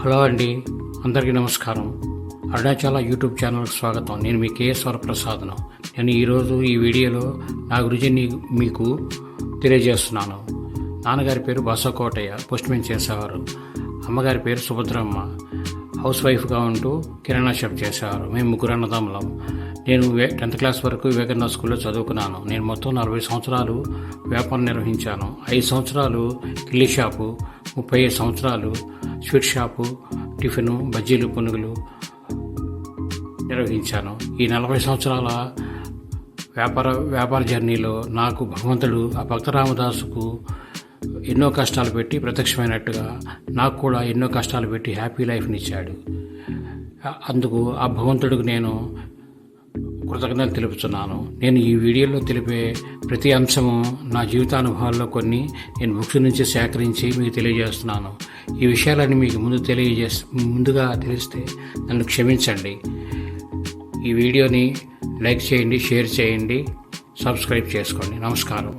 Hello అండి అందరికీ నమస్కారం. అరుణాచల యూట్యూబ్ ఛానల్కి స్వాగతం. నేను మీ కేఎస్వర ప్రసాద్ను నేను ఈరోజు ఈ వీడియోలో నా గురించి మీకు తెలియజేస్తున్నాను. నాన్నగారి పేరు బాసకోటయ్య పోస్ట్మెన్ చేసేవారు. అమ్మగారి పేరు సుభద్రమ్మ. హౌస్ వైఫ్గా ఉంటూ కిరాణా షాప్ చేసేవారు. మేము ముగ్గురు అన్నదమ్ములం. నేను టెన్త్ క్లాస్ వరకు వివేకానంద స్కూల్లో చదువుకున్నాను. నేను మొత్తం నలభై సంవత్సరాలు వ్యాపారం నిర్వహించాను. ఐదు సంవత్సరాలు కిల్లీ షాపు ముప్పై ఐదు సంవత్సరాలు స్వీట్ షాపు టిఫిను బజ్జీలు పునుగులు నిర్వహించాను. ఈ నలభై సంవత్సరాల వ్యాపార వ్యాపార జర్నీలో నాకు భగవంతుడు ఆ భక్తరామదాసుకు ఎన్నో కష్టాలు పెట్టి ప్రత్యక్షమైనట్టుగా నాకు కూడా ఎన్నో కష్టాలు పెట్టి హ్యాపీ లైఫ్ని ఇచ్చాడు. అందుకు ఆ భగవంతుడికి నేను కృతజ్ఞత తెలుపుతున్నాను. నేను ఈ వీడియోలో తెలిపే ప్రతి అంశము నా జీవితానుభవాల్లో కొన్ని నేను బుక్స్ నుంచి సేకరించి మీకు తెలియజేస్తున్నాను. ఈ విషయాలన్నీ మీకు ముందు తెలియజే ముందుగా తెలిస్తే నన్ను క్షమించండి. ఈ వీడియోని లైక్ చేయండి షేర్ చేయండి సబ్స్క్రైబ్ చేసుకోండి. నమస్కారం.